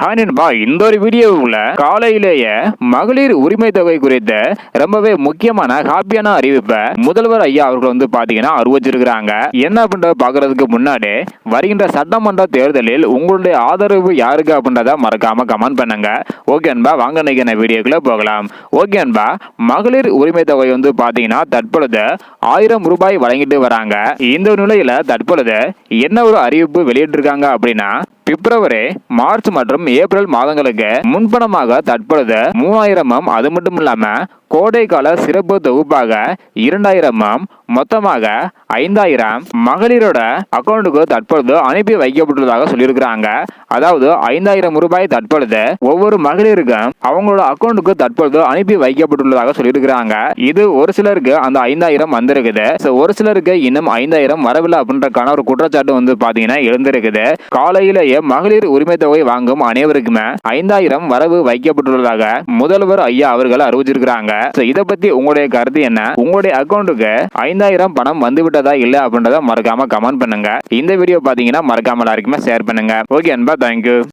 Hi நண்பா. இந்த ஒரு வீடியோவுல காலையிலேயே மகளிர் உரிமை தொகை குறித்த ரொம்பவே முக்கியமான ஹாப்பியான அறிவிப்பை முதல்வர் ஐயா அவர்கள் வந்து பாத்தீங்கன்னா அறிவிச்சிருக்கிறாங்க. என்ன அப்படின்றத பாக்குறதுக்கு முன்னாடி வருகின்ற சட்டமன்ற தேர்தலில் உங்களுடைய ஆதரவு யாருக்கு அப்படின்றத மறக்காம கமெண்ட் பண்ணுங்க. ஓகே அன்பா வாங்க நினைக்கிற வீடியோக்குள்ள போகலாம். ஓகே அன்பா மகளிர் உரிமை தொகை வந்து பாத்தீங்கன்னா தற்பொழுது ஆயிரம் ரூபாய் வழங்கிட்டு வராங்க. இந்த நிலையில தற்பொழுது என்ன ஒரு அறிவிப்பு வெளியிட்டிருக்காங்க அப்படின்னா பிப்ரவரி மார்ச் மற்றும் ஏப்ரல் மாதங்களுக்கு முன்பணமாக தற்பொழுது மூவாயிரமும் அது மட்டும் இல்லாம கோடைக்கால சிறப்பு தொகுப்பாக இரண்டாயிரமாம் மொத்தமாக ஐந்தாயிரம் மகளிரோட அக்கௌண்ட்டுக்கு தற்பொழுது அனுப்பி வைக்கப்பட்டுள்ளதாக சொல்லியிருக்கிறாங்க. அதாவது ஐந்தாயிரம் ரூபாய் தற்பொழுது ஒவ்வொரு மகளிருக்கும் அவங்களோட அக்கௌண்ட்டுக்கு தற்பொழுது அனுப்பி வைக்கப்பட்டுள்ளதாக சொல்லியிருக்கிறாங்க. இது ஒரு சிலருக்கு அந்த ஐந்தாயிரம் வந்திருக்குது. ஸோ ஒரு சிலருக்கு இன்னும் ஐந்தாயிரம் வரவில்லை அப்படின்றக்கான ஒரு குற்றச்சாட்டு வந்து பாத்தீங்கன்னா எழுந்திருக்குது. காலையிலேயே மகளிர் உரிமை தொகை வாங்கும் அனைவருக்குமே ஐந்தாயிரம் வரவு வைக்கப்பட்டுள்ளதாக முதல்வர் ஐயா அவர்கள் அறிவிச்சிருக்கிறாங்க. இதை பத்தி உங்களுடைய கருத்து என்ன? உங்களுடைய அக்கௌண்ட்டுக்கு ஐந்தாயிரம் பணம் வந்து விட்டதா இல்ல அப்படின்றத மறக்காம கமெண்ட் பண்ணுங்க. இந்த வீடியோ பாத்தீங்கன்னா மறக்காம எல்லாருக்குமே ஷேர் பண்ணுங்க. ஓகே அன்பா தேங்க்யூ